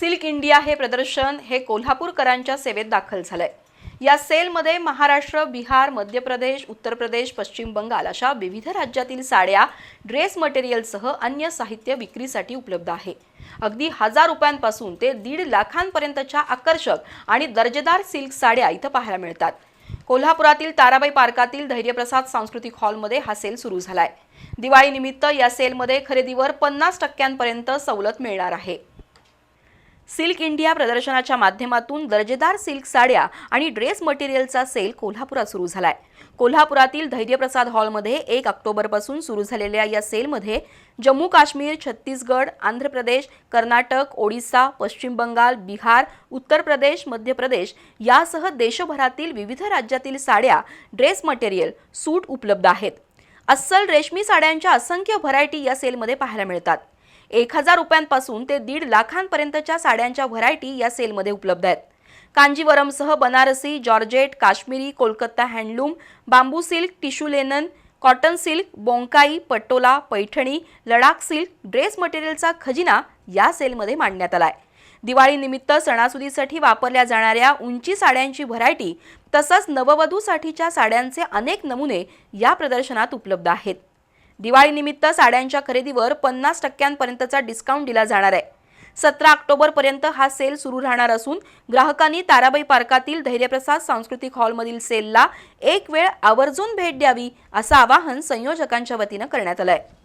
Silk India हे प्रदर्शन हे कोल्हापूरकरांच्या सेवेत दाखल झालंय. या सेलमध्ये महाराष्ट्र बिहार मध्य प्रदेश उत्तर प्रदेश पश्चिम बंगाल अशा विविध राज्यातील साड्या ड्रेस मटेरियलसह अन्य साहित्य विक्रीसाठी उपलब्ध आहे. अगदी हजार रुपयांपासून ते दीड लाखांपर्यंतच्या आकर्षक आणि दर्जेदार सिल्क साड्या इथं पाहायला मिळतात. कोल्हापुरातील ताराबाई पार्कातील धैर्यप्रसाद सांस्कृतिक हॉलमध्ये हा सेल सुरू झालाय. दिवाळीनिमित्त या सेलमध्ये खरेदीवर पन्नास टक्क्यांपर्यंत सवलत मिळणार आहे. सिल्क इंडिया प्रदर्शनाच्या माध्यमातून दर्जेदार सिल्क साड्या आणि ड्रेस मटेरियलचा सेल कोल्हापुरात सुरू झालाय. कोल्हापुरातील धैर्यप्रसाद हॉलमध्ये एक ऑक्टोबरपासून सुरू झालेल्या या सेलमध्ये जम्मू काश्मीर छत्तीसगड आंध्र प्रदेश कर्नाटक ओडिसा पश्चिम बंगाल बिहार उत्तर प्रदेश मध्य प्रदेश यासह देशभरातील विविध राज्यातील साड्या ड्रेस मटेरियल सूट उपलब्ध आहेत. अस्सल रेशमी साड्यांच्या असंख्य व्हरायटी या सेलमध्ये पाहायला मिळतात. एक हजार रुपयांपासून ते दीड लाखांपर्यंतच्या साड्यांच्या व्हरायटी या सेलमध्ये उपलब्ध आहेत. कांजीवरमसह Banarasi georgette Kashmiri Kolkata handloom bamboo silk tissue linen cotton silk Bomkai Patola Paithani Ladakh silk dress मटेरियलचा खजिना या सेलमध्ये मांडण्यात आला आहे दिवाळीनिमित्त सणासुदीसाठी वापरल्या जाणाऱ्या उंची साड्यांची व्हरायटी तसंच नववधूसाठीच्या साड्यांचे अनेक नमुने या प्रदर्शनात उपलब्ध आहेत. दिवाळीनिमित्त साड्यांच्या खरेदीवर पन्नास टक्क्यांपर्यंतचा डिस्काउंट दिला जाणार आहे. सतरा ऑक्टोबरपर्यंत हा सेल सुरू राहणार असून ग्राहकांनी ताराबाई पार्कातील धैर्यप्रसाद सांस्कृतिक हॉलमधील सेलला एक वेळ आवर्जून भेट द्यावी असं आवाहन संयोजकांच्या वतीनं करण्यात आलं आहे